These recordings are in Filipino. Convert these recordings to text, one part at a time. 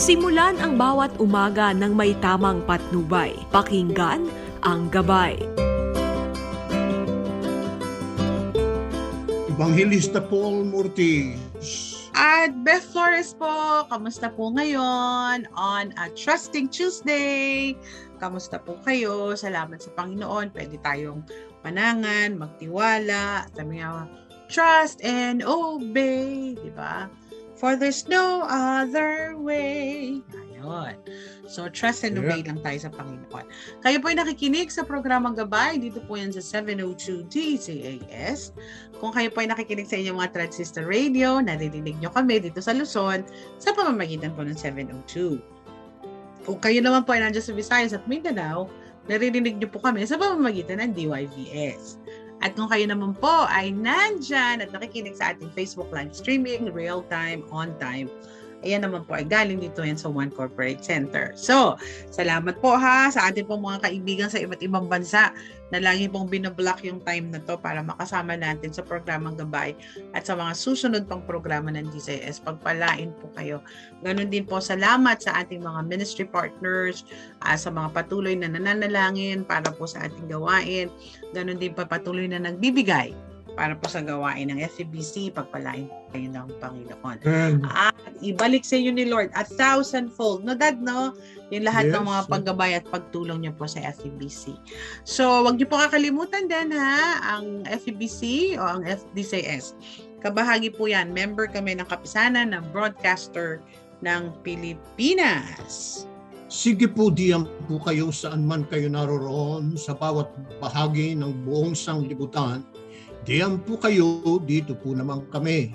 Simulan ang bawat umaga ng may tamang patnubay. Pakinggan ang gabay. Evangelista Paul Mortiz. At Beth Flores po, kamusta po ngayon on a Trusting Tuesday? Kamusta po kayo? Salamat sa Panginoon. Pwede tayong manangan, magtiwala, sabi nga, trust and obey, di ba? For there's no other way. Ayun. So, trust and Yeah. obey lang tayo sa Panginoon. Kayo po ay nakikinig sa programang Gabay. Dito po yan sa 702 DCAS. Kung kayo po ay nakikinig sa inyong mga transistor radio, naririnig nyo kami dito sa Luzon sa pamamagitan po ng 702. Kung kayo naman po ay nandiyan sa Visayas at Mindanao, naririnig nyo po kami sa pamamagitan ng DYVS. At kung kayo naman po ay nandyan at nakikinig sa ating Facebook live streaming, real time, on time, ayan naman po ay galing dito yan sa One Corporate Center. So, salamat po ha sa ating pong mga kaibigan sa iba't ibang bansa na lagi pong binablock yung time na to para makasama natin sa programang gabay at sa mga susunod pang programa ng DCS. Pagpalain po kayo. Ganon din po salamat sa ating mga ministry partners, ah, sa mga patuloy na nananalangin para po sa ating gawain. Ganon din po patuloy na nagbibigay para po sa gawain ng FEBC. Pagpalain kayo ng Panginoon. And At ibalik sa inyo ni Lord a thousandfold. No, Dad, no? Yung lahat ng Yes. mga paggabay at pagtulong niyo po sa FEBC. So, wag niyo po kakalimutan din ha, ang FEBC o ang FDCS. Kabahagi po yan. Member kami ng kapisanan ng broadcaster ng Pilipinas. sige po diyan po kayo saan man kayo naroroon sa bawat bahagi ng buong sanglibutan. Diyan po kayo, dito po naman kami.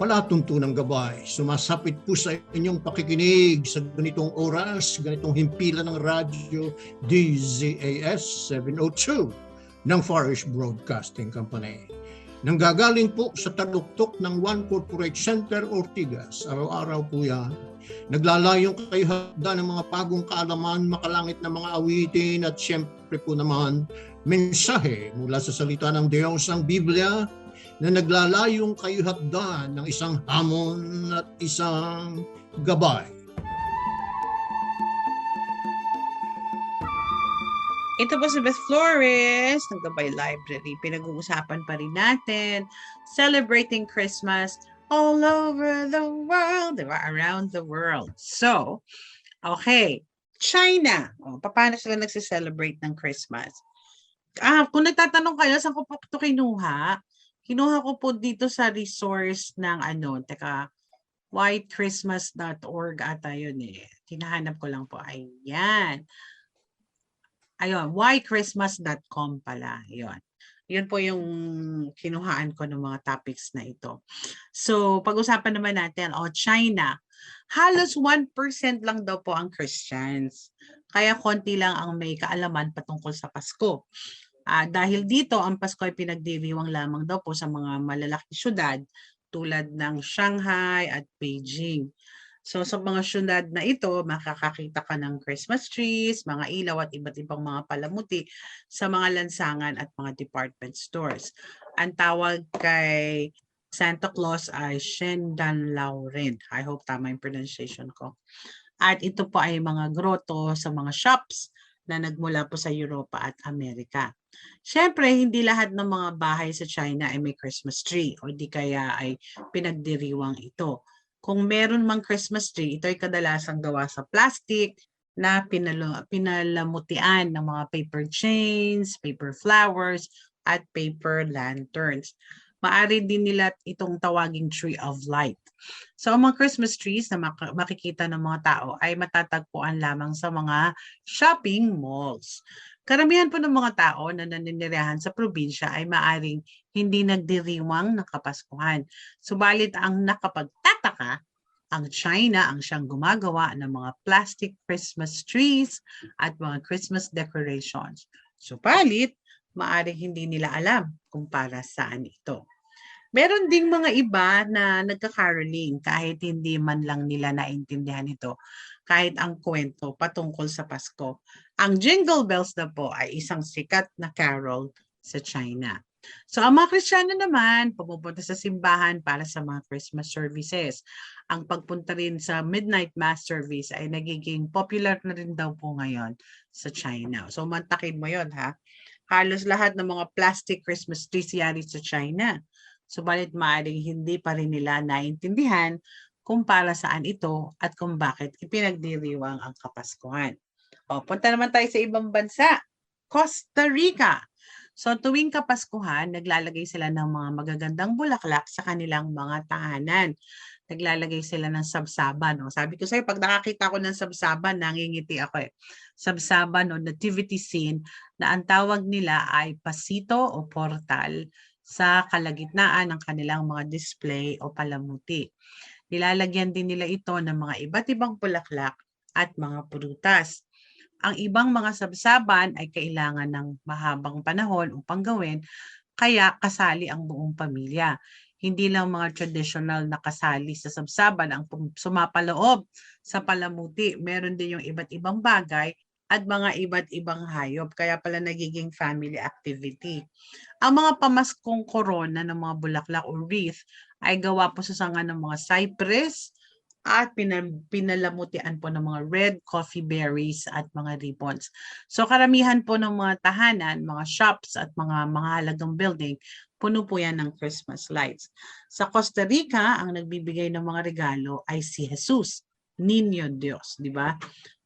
Palatuntunang gabay, sumasapit po sa inyong pakikinig sa ganitong oras, ganitong himpilan ng radyo DZAS 702 ng Farish Broadcasting Company. Nanggagaling po sa taluktok ng One Corporate Center Ortigas. Araw-araw po yan. Naglalayong kayo hagda ng mga bagong kaalaman, makalangit na mga awitin at siyempre po naman mensahe mula sa salita ng Diyos ang Biblia na naglalayong kayo hagda ng isang hamon at isang gabay. Ito po si Beth Flores ng Gabay Library. Pinag-uusapan pa rin natin celebrating Christmas all over the world, di? Around the world. So, okay. China. O, paano sila nagse-celebrate ng Christmas? Ah, kung nagtatanong kayo, saan ko po ito kinuha? Kinuha ko po dito sa resource ng ano, teka, whitechristmas.org ata yun eh. Tinahanap ko lang po. Ayan. Ayun, whychristmas.com pala. Yun. Yun po yung kinuhaan ko ng mga topics na ito. So, pag-usapan naman natin, o China, halos 1% lang daw po ang Christians. Kaya konti lang ang may kaalaman patungkol sa Pasko. Ah, dahil dito, ang Pasko ay pinagdiriwang lamang daw po sa mga malalaking syudad tulad ng Shanghai at Beijing. So sa mga syudad na ito, makakakita ka ng Christmas trees, mga ilaw at iba't ibang mga palamuti sa mga lansangan at mga department stores. Ang tawag kay Santa Claus ay Shen Dan Lao Rin. I hope tama yung pronunciation ko. At ito po ay mga grotto sa mga shops na nagmula po sa Europa at Amerika. Siyempre, hindi lahat ng mga bahay sa China ay may Christmas tree o di kaya ay pinagdiriwang ito kung meron mang Christmas tree, ito ay kadalasang gawa sa plastic na pinalo, pinalamutian ng mga paper chains, paper flowers, at paper lanterns. Maari din nila itong tawaging tree of light. So, ang mga Christmas trees na mak- makikita ng mga tao ay matatagpuan lamang sa mga shopping malls. Karamihan po ng mga tao na naninirahan sa probinsya ay maaring hindi nagdiriwang ng Kapaskuhan. Subalit ang nakapagtataka, ang China ang siyang gumagawa ng mga plastic Christmas trees at mga Christmas decorations. Subalit, maaring hindi nila alam kung para saan ito. Meron ding mga iba na nagka-caroling kahit hindi man lang nila naintindihan ito, kahit ang kwento patungkol sa Pasko. Ang Jingle Bells na po ay isang sikat na carol sa China. So ang mga Kristiyano naman, pumupunta sa simbahan para sa mga Christmas services. Ang pagpunta rin sa midnight mass service ay nagiging popular na rin daw po ngayon sa China. So mantakin mo yon ha. Halos lahat ng mga plastic Christmas trees yari sa China. Subalit maaaring hindi pa rin nila naintindihan kung para saan ito at kung bakit ipinagdiriwang ang Kapaskuhan. O, punta naman tayo sa ibang bansa. Costa Rica. So tuwing Kapaskuhan, naglalagay sila ng mga magagandang bulaklak sa kanilang mga tahanan. Naglalagay sila ng sabsaban. No? Sabi ko sa'yo, pag nakakita ko ng sabsaban, nangingiti ako eh. Sabsaban o nativity scene na ang tawag nila ay pasito o portal sa kalagitnaan ng kanilang mga display o palamuti. Nilalagyan din nila ito ng mga iba't ibang bulaklak at mga prutas. Ang ibang mga sabsaban ay kailangan ng mahabang panahon upang gawin, kaya kasali ang buong pamilya. Hindi lang mga traditional na kasali sa sabsaban ang sumapaloob sa palamuti. Meron din yung iba't ibang bagay at mga iba't ibang hayop. Kaya pala nagiging family activity. Ang mga pamaskong korona ng mga bulaklak o wreath ay gawa po sa sanga ng mga cypress, at pina- pinalamutian po ng mga red coffee berries at mga ribbons. So karamihan po ng mga tahanan, mga shops at mga mahalagang building, puno po yan ng Christmas lights. Sa Costa Rica, ang nagbibigay ng mga regalo ay si Jesus, Niño Dios, di ba?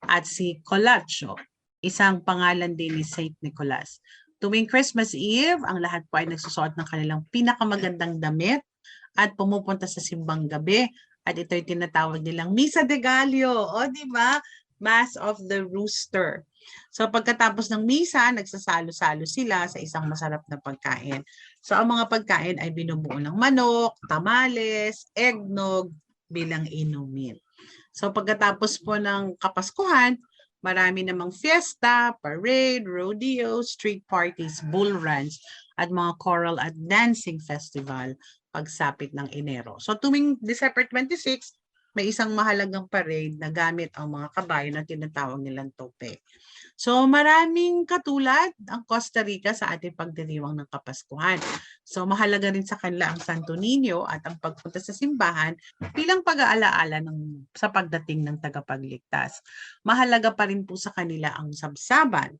At si Colacho, isang pangalan din ni Saint Nicholas. Tuwing Christmas Eve, ang lahat po ay nagsusuot ng kanilang pinakamagandang damit at pumupunta sa simbang gabi at ito'y tinatawag nilang Misa de Gallo. O, di ba? Mass of the Rooster. So pagkatapos ng misa, nagsasalo-salo sila sa isang masarap na pagkain. So ang mga pagkain ay binubuo ng manok, tamales, eggnog bilang inumin. So pagkatapos po ng Kapaskuhan, marami namang fiesta, parade, rodeo, street parties, bull runs, at mga choral at dancing festival pagsapit ng Enero. So tuwing December 26, may isang mahalagang parade na gamit ang mga kabayo na tinatawag nilang tope. So maraming katulad ang Costa Rica sa ating pagdiriwang ng Kapaskuhan. So mahalaga rin sa kanila ang Santo Niño at ang pagpunta sa simbahan bilang pag-aalaala ng, sa pagdating ng tagapagligtas. Mahalaga pa rin po sa kanila ang sabsaban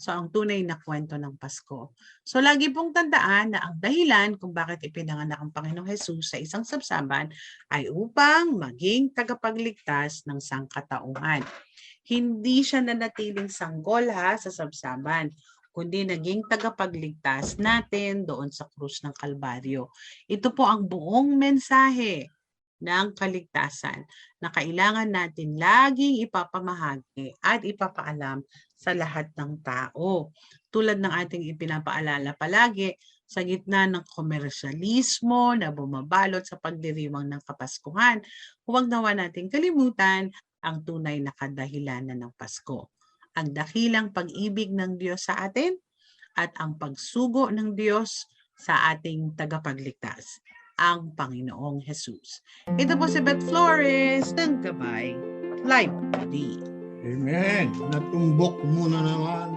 So, ang tunay na kwento ng Pasko. So, lagi pong tandaan na ang dahilan kung bakit ipinanganak ang Panginoong Jesus sa isang sabsaban ay upang maging tagapagligtas ng sangkatauhan. Hindi siya nanatiling sanggol ha sa sabsaban, kundi naging tagapagligtas natin doon sa krus ng Kalbaryo. Ito po ang buong mensahe ng kaligtasan na kailangan natin laging ipapamahagi at ipapaalam sa lahat ng tao. Tulad ng ating ipinapaalala palagi, sa gitna ng komersyalismo na bumabalot sa pagdiriwang ng Kapaskuhan, huwag nawa nating kalimutan ang tunay na kadahilanan ng Pasko. Ang dakilang pag-ibig ng Diyos sa atin at ang pagsugo ng Diyos sa ating tagapagligtas, ang Panginoong Jesus. Ito po si Beth Flores ng Gabay Live D. Amen. Natumbok muna naman.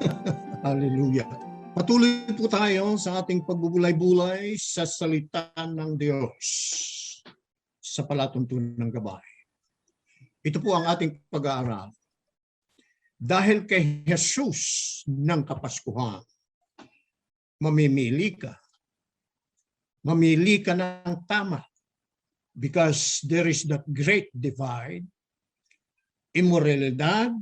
Hallelujah. Patuloy po tayo sa ating pagbubulay-bulay sa salita ng Diyos sa palatuntunan ng gabay. Ito po ang ating pag-aaral. Dahil kay Jesus ng Kapaskuhan, mamimili ka. Mamili ka ng tama because there is that great divide imoralidad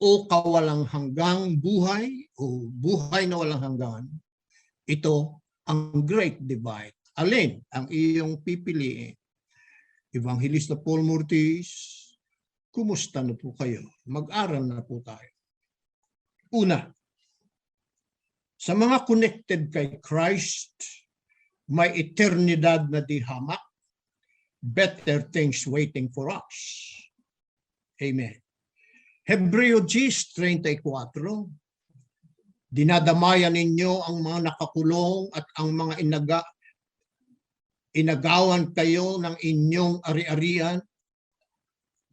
o kawalang hanggang buhay o buhay na walang hanggan, ito ang great divide. Alin ang iyong pipiliin? Evangelista Paul Murtis, kumusta na po kayo? Mag-aral na po tayo. Una, sa mga connected kay Christ, may eternidad na di hamak, better things waiting for us. Amen. Hebreo 10.34 Dinadamayan ninyo ang mga nakakulong at ang mga inaga inagawan kayo ng inyong ari-arian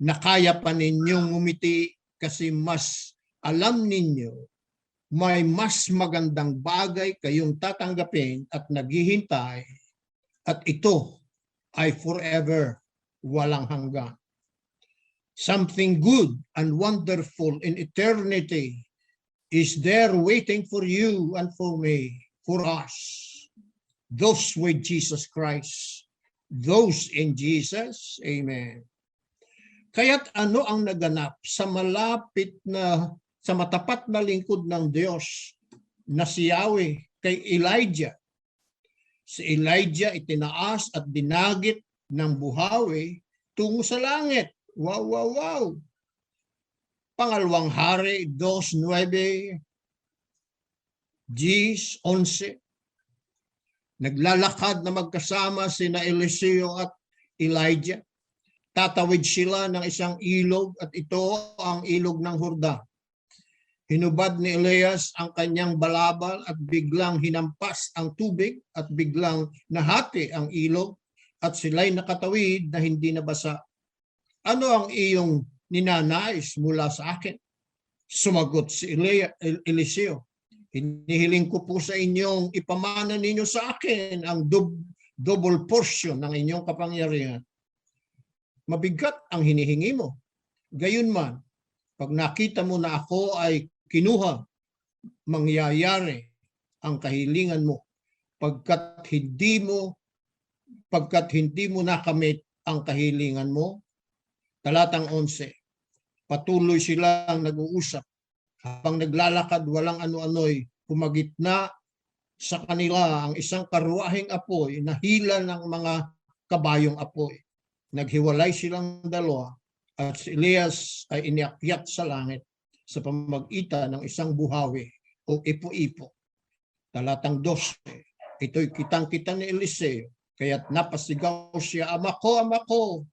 na kaya pa ninyong umiti kasi mas alam ninyo may mas magandang bagay kayong tatanggapin at naghihintay at ito ay forever walang hanggan. Something good and wonderful in eternity is there waiting for you and for me, for us, those with Jesus Christ, those in Jesus. Amen. Kaya't ano ang naganap sa malapit na sa matapat na lingkod ng Diyos na si Yahweh kay Elijah. Si Elijah itinaas at dinagit ng buhawi tungo sa langit. Wow, wow, wow. Pangalawang hari, 2.9, Gs 11. Naglalakad na magkasama sina Eliseo at Elijah. Tatawid sila ng isang ilog at ito ang ilog ng Hordan. Hinubad ni Elias ang kanyang balabal at biglang hinampas ang tubig at biglang nahati ang ilog at sila'y nakatawid na hindi nabasa. Ano ang iyong ninanais mula sa akin? Sumagot si Eliseo. Hinihiling ko po sa inyong ipamana ninyo sa akin ang dub- double portion ng inyong kapangyarihan. Mabigat ang hinihingi mo. Gayunman, pag nakita mo na ako ay kinuha, mangyayari ang kahilingan mo pagkat hindi mo pagkat hindi mo nakamit ang kahilingan mo. Talatang 11. Patuloy silang nag-uusap habang naglalakad walang ano-ano'y humagitna sa kanila ang isang karuahing apoy na hila ng mga kabayong apoy. Naghiwalay silang dalawa at si Elias ay iniakyat sa langit sa pamagitan ng isang buhawi o ipo-ipo. Talatang 12. Ito'y kitang-kita ni Eliseo, kaya't napasigaw siya, Ama ko, Ama ko!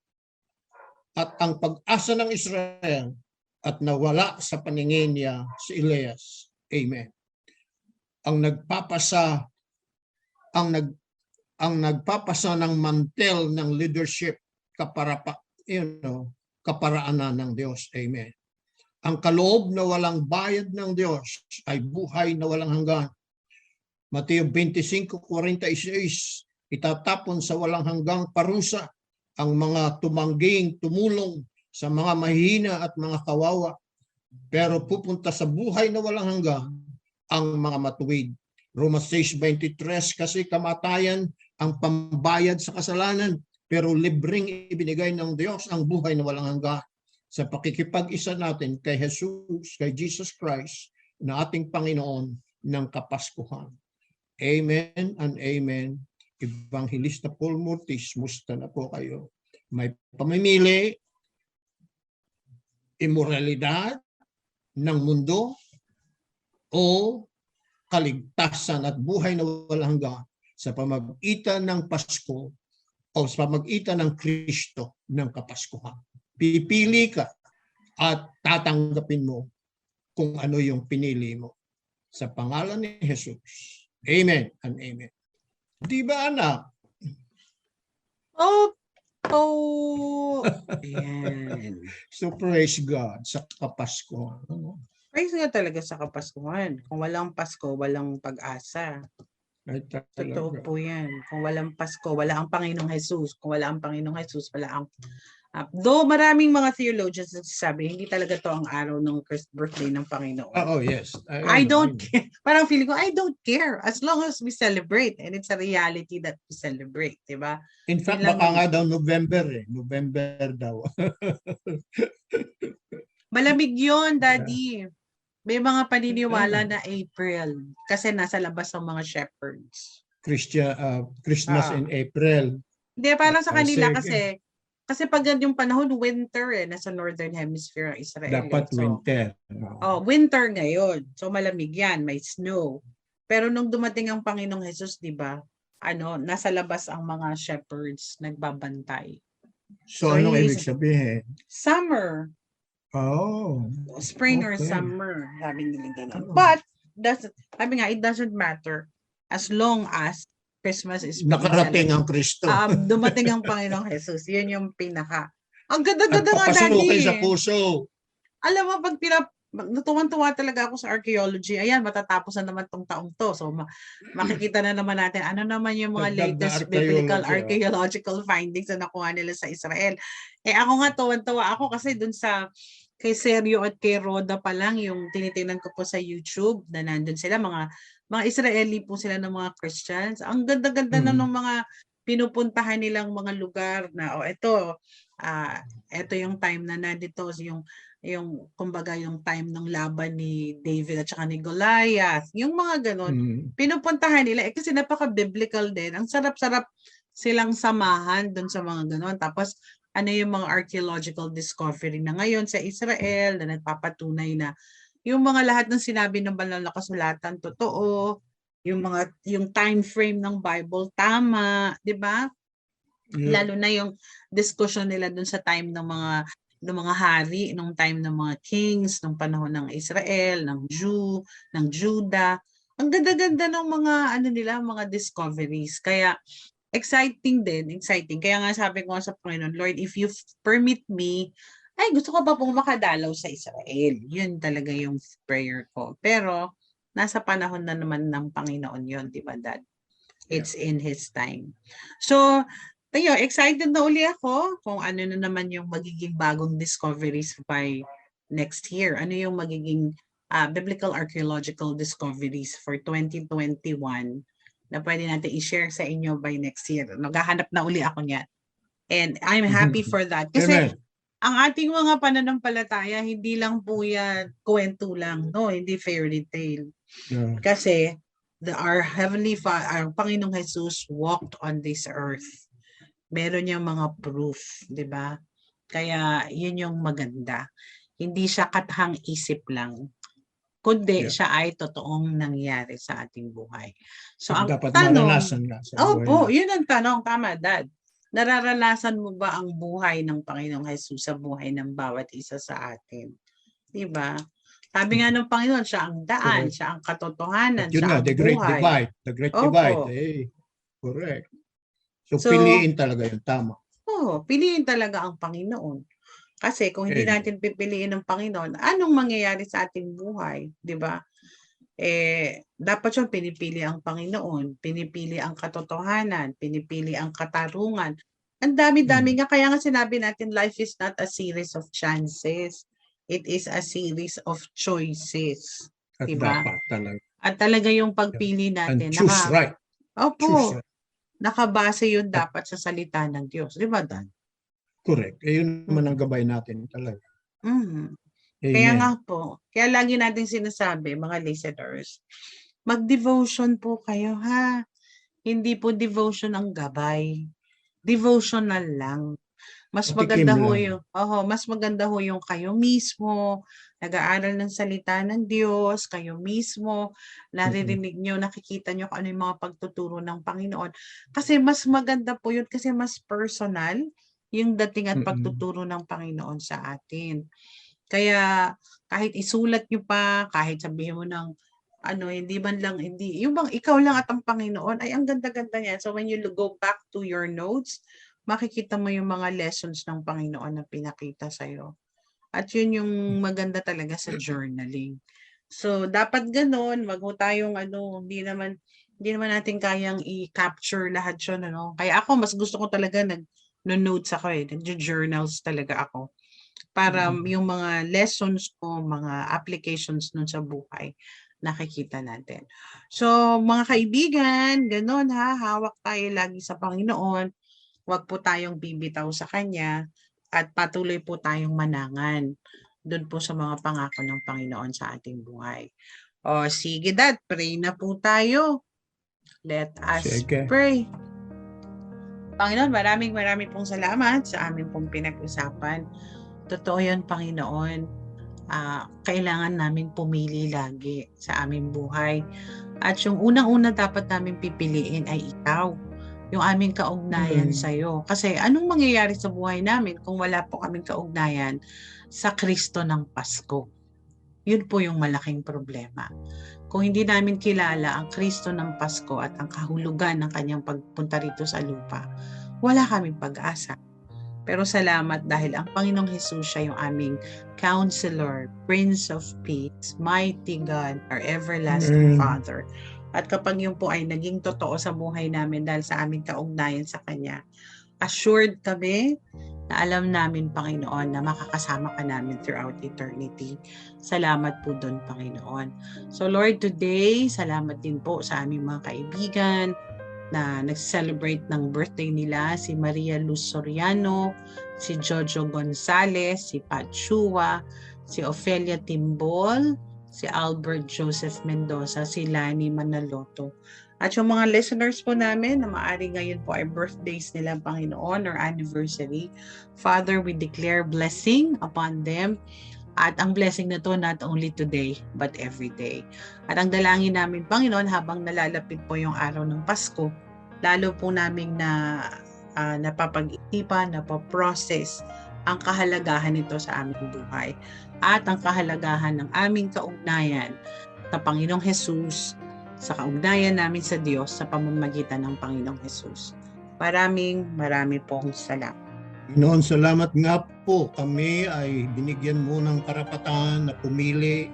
At ang pag-asa ng Israel at nawala sa paningin niya si Elias. Amen. Ang nagpapasa ang nag ang nagpapasa ng mantel ng leadership kaparapa you know, kaparaanan ng Diyos. Amen. Ang kaloob na walang bayad ng Diyos ay buhay na walang hanggan. Mateo 25:46 itatapon sa walang hanggang parusa ang mga tumangging tumulong sa mga mahina at mga kawawa. Pero pupunta sa buhay na walang hanggan ang mga matuwid. Romans 6:23 kasi kamatayan ang pambayad sa kasalanan pero libreng ibinigay ng Diyos ang buhay na walang hanggan sa pakikipag-isa natin kay Jesus, kay Jesus Christ na ating Panginoon ng Kapaskuhan. Amen and amen. Evangelista Paul Mortis, musta na po kayo? May pamimili, imoralidad ng mundo o kaligtasan at buhay na walang hanggan sa pamagitan ng Pasko o sa pamagitan ng Kristo ng Kapaskuhan. Pipili ka at tatanggapin mo kung ano yung pinili mo. Sa pangalan ni Jesus. Amen and amen. Di ba anak? Oh, oh. Ayan. So praise God sa Kapaskuhan. Praise nga talaga sa Kapaskuhan. Kung walang Pasko, walang pag-asa. Totoo po yan. Kung walang Pasko, wala ang Panginoong Jesus. Kung wala ang Panginoong Jesus, wala ang... Uh, though maraming mga theologians nagsasabi, hindi talaga to ang araw ng Christ birthday ng Panginoon. Ah, Oh, yes. I don't care. Parang feeling ko, I don't care. As long as we celebrate. And it's a reality that we celebrate. di ba? In fact, Yun lang baka nga daw November eh. November daw. Malamig yon daddy. May mga paniniwala na April. Kasi nasa labas ang mga shepherds. Christian, uh, Christmas Ah. in April. Hindi, parang sa kanila kasi, kasi pag yan yung panahon, winter eh, nasa northern hemisphere ng Israel. eh. Dapat So, winter. Oh, winter ngayon. So malamig yan, may snow. Pero nung dumating ang Panginoong Jesus, 'di ba? Ano, nasa labas ang mga shepherds nagbabantay. So, So, anong he's- ibig sabihin? Summer, Oh. spring or Okay. summer, sabi nila ganun. Oh. But doesn't sabi nga it doesn't matter as long as Christmas is Nakarating ang Kristo. Um, dumating ang Panginoong Jesus. Yun yung pinaka. Ang ganda-ganda nga papasukin daddy. sa puso. Alam mo pag pina, mag- natuwan-tuwa talaga ako sa archaeology. Ayan, matatapos na naman tong taong to. So, ma- makikita na naman natin ano naman yung mga latest biblical ah. archaeological findings na nakuha nila sa Israel. Eh ako nga, tuwan-tuwa ako kasi dun sa kay Sergio at kay Roda pa lang yung tinitingnan ko po sa YouTube na nandun sila mga mga Israeli po sila ng mga Christians. Ang ganda-ganda na Mm. ng mga pinupuntahan nilang mga lugar na oh ito ah ito yung time na nandito yung yung kumbaga yung time ng laban ni David at saka ni Goliath yung mga ganon Mm. pinupuntahan nila eh kasi napaka-biblical din ang sarap-sarap silang samahan doon sa mga ganon tapos ano yung mga archaeological discovery na ngayon sa Israel na nagpapatunay na yung mga lahat ng sinabi ng banal na kasulatan totoo yung mga yung time frame ng Bible tama 'di ba Yeah. lalo na yung discussion nila dun sa time ng mga ng mga hari, nung time ng mga kings, nung panahon ng Israel, ng Jew, ng Judah. Ang ganda-ganda ng mga ano nila, mga discoveries. Kaya exciting din, exciting. Kaya nga sabi ko sa Panginoon, Lord, if you permit me, ay gusto ko pa pong makadalaw sa Israel. Yun talaga yung prayer ko. Pero nasa panahon na naman ng Panginoon yun, di ba, Dad? It's in His time. So, tayo, excited na uli ako kung ano na naman yung magiging bagong discoveries by next year. Ano yung magiging ah, biblical archaeological discoveries for 2021 na pwede natin i-share sa inyo by next year. Naghahanap na uli ako niyan. And I'm happy for that. Kasi Amen. Ang ating mga pananampalataya, hindi lang po yan kwento lang. No, hindi fairy tale. Yeah. Kasi the, our Heavenly Father, ang Panginoong Jesus walked on this earth. Meron niyang mga proof, di ba? Kaya yun yung maganda. Hindi siya katahang isip lang. Kundi Yeah. siya ay totoong nangyari sa ating buhay. So ang Dapat tanong, maranasan nga sa Opo, buhay. yun ang tanong. Tama, Dad. Nararanasan mo ba ang buhay ng Panginoong Jesus sa buhay ng bawat isa sa atin? Di ba? Sabi nga ng Panginoon, siya ang daan, Correct. siya ang katotohanan, At yun siya nga, ang the great buhay. divide. The great Opo. divide. Eh, correct. So, So- piliin talaga yung tama. Oo, piliin talaga ang Panginoon. Kasi kung hindi natin pipiliin ang Panginoon, anong mangyayari sa ating buhay? Di ba? Eh, dapat yung pinipili ang Panginoon, pinipili ang katotohanan, pinipili ang katarungan. Ang dami-dami nga, kaya nga sinabi natin, life is not a series of chances. It is a series of choices. At Diba? dapat talaga. At talaga yung pagpili And natin. choose naka- right. Opo, Choose right. nakabase yun dapat sa salita ng Diyos. Di ba, Dan? Correct. Eh, yun naman ang gabay natin talaga. Mhm. Amen. Kaya nga po, kaya lagi nating sinasabi, mga listeners, mag-devotion po kayo ha. Hindi po devotion ang gabay. Devotional lang. Mas maganda ho lang. yung, oho, mas maganda ho yung kayo mismo, nag-aaral ng salita ng Diyos, kayo mismo, naririnig nyo, nakikita nyo kung ano yung mga pagtuturo ng Panginoon. Kasi mas maganda po yun kasi mas personal yung dating at pagtuturo ng Panginoon sa atin. Kaya kahit isulat nyo pa, kahit sabihin mo ng ano, hindi man lang, hindi, yung bang ikaw lang at ang Panginoon, ay ang ganda-ganda niyan. So when you go back to your notes, makikita mo yung mga lessons ng Panginoon na pinakita sa'yo. At yun yung maganda talaga sa journaling. So dapat ganun, wag mo tayong ano, hindi naman hindi naman natin kayang i-capture lahat yun, ano. Kaya ako mas gusto ko talaga nag no notes ako eh, nag-journals talaga ako para Mm. yung mga lessons ko, mga applications nun sa buhay, nakikita natin. So, mga kaibigan, ganun ha, hawak tayo lagi sa Panginoon. Huwag po tayong bibitaw sa Kanya at patuloy po tayong manangan doon po sa mga pangako ng Panginoon sa ating buhay. O sige dad, pray na po tayo. Let us Sige. pray. Panginoon, maraming maraming pong salamat sa aming pong pinag-usapan. Totoo yan, Panginoon. Ah, kailangan namin pumili lagi sa aming buhay. At yung unang-una dapat namin pipiliin ay ikaw. Yung aming kaugnayan Mm. sa iyo. Kasi anong mangyayari sa buhay namin kung wala po kaming kaugnayan sa Kristo ng Pasko? Yun po yung malaking problema. Kung hindi namin kilala ang Kristo ng Pasko at ang kahulugan ng kanyang pagpunta rito sa lupa, wala kaming pag-asa. Pero salamat dahil ang Panginoong Jesus siya yung aming Counselor, Prince of Peace, Mighty God, our Everlasting Amen. Father. At kapag yun po ay naging totoo sa buhay namin dahil sa aming kaugnayan sa Kanya, assured kami na alam namin, Panginoon, na makakasama ka namin throughout eternity. Salamat po doon, Panginoon. So Lord, today, salamat din po sa aming mga kaibigan na nag-celebrate ng birthday nila, si Maria Luz Soriano, si Jojo Gonzales, si Pat Chua, si Ofelia Timbol, si Albert Joseph Mendoza, si Lani Manaloto. At yung mga listeners po namin na maari ngayon po ay birthdays nila, Panginoon, or anniversary. Father, we declare blessing upon them. At ang blessing na to not only today, but every day. At ang dalangin namin, Panginoon, habang nalalapit po yung araw ng Pasko, lalo po namin na ah, napapag-isipan, napaprocess ang kahalagahan nito sa aming buhay at ang kahalagahan ng aming kaugnayan sa Panginoong Jesus, sa kaugnayan namin sa Diyos sa pamamagitan ng Panginoong Jesus. Maraming, marami pong salamat. Noon, salamat nga po. Kami ay binigyan mo ng karapatan na pumili,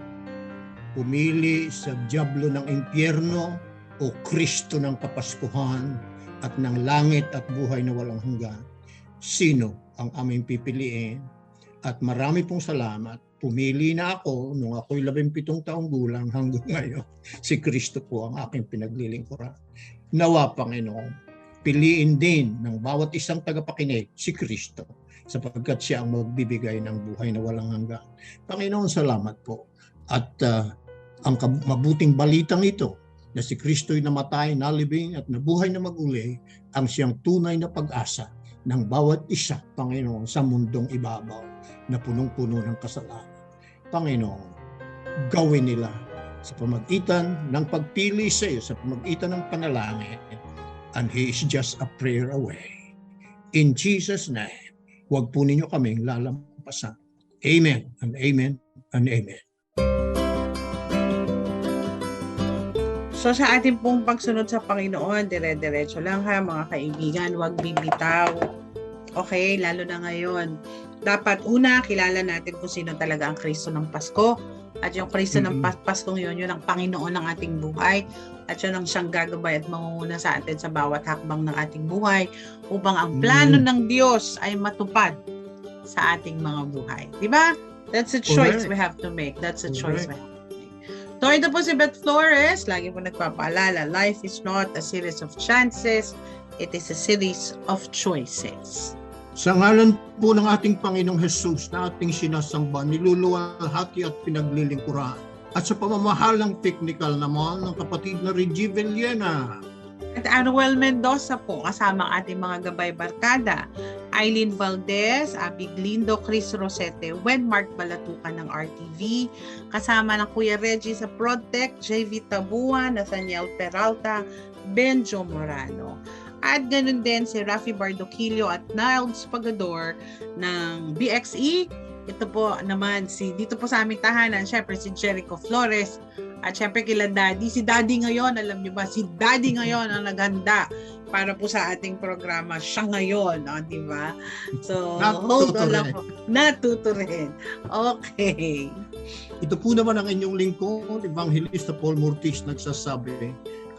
pumili sa Diablo ng impyerno o Kristo ng Kapaskuhan at ng langit at buhay na walang hanggan. Sino ang aming pipiliin? At marami pong salamat. Pumili na ako nung ako'y 17 taong gulang hanggang ngayon. Si Kristo po ang aking pinaglilingkuran. Nawa, Panginoon, piliin din ng bawat isang tagapakinig si Kristo sapagkat siya ang magbibigay ng buhay na walang hanggan. Panginoon, salamat po. At ah, ang mabuting balitang ito na si Kristo'y namatay, nalibing at nabuhay na maguli ang siyang tunay na pag-asa ng bawat isa, Panginoon, sa mundong ibabaw na punong-puno ng kasalanan. Panginoon, gawin nila sa pamagitan ng pagpili sa iyo, sa pamagitan ng panalangin, and He is just a prayer away. In Jesus' name, huwag po ninyo kaming lalampasan. Amen and amen and amen. So sa ating pong pagsunod sa Panginoon, dire-diretso lang ha mga kaibigan, huwag bibitaw. Okay, lalo na ngayon. Dapat una, kilala natin kung sino talaga ang Kristo ng Pasko. At yung Kristo ng Mhm. Pas- Pasko yun, yun ang Panginoon ng ating buhay. At yun ang siyang gagabay at mangunguna sa atin sa bawat hakbang ng ating buhay upang ang plano Mhm. ng Diyos ay matupad sa ating mga buhay. Di ba? That's a choice Correct. we have to make. That's a choice we Correct. have to make. So ito po si Beth Flores, lagi po nagpapaalala, life is not a series of chances, it is a series of choices. Sa ngalan po ng ating Panginoong Jesus na ating sinasamba, niluluwalhati at pinaglilingkuran. At sa pamamahalang technical naman ng kapatid na Reggie Villena, At Anuel Mendoza po, kasama ang ating mga gabay barkada, Eileen Valdez, Abby Glindo, Chris Rosete, Wenmark Balatukan ng RTV, kasama ng Kuya Reggie sa Protect, JV Tabua, Nathaniel Peralta, Benjo Morano. At ganun din si Rafi Bardoquillo at Niles Pagador ng BXE. Ito po naman si dito po sa aming tahanan, syempre si Jericho Flores, at syempre kila Daddy, si Daddy ngayon, alam niyo ba, si Daddy ngayon ang naghanda para po sa ating programa. Siya ngayon, oh, di ba? So, hold on lang po. Natuto rin. Okay. ito po naman ang inyong lingkod, Evangelista Paul Murtis nagsasabi,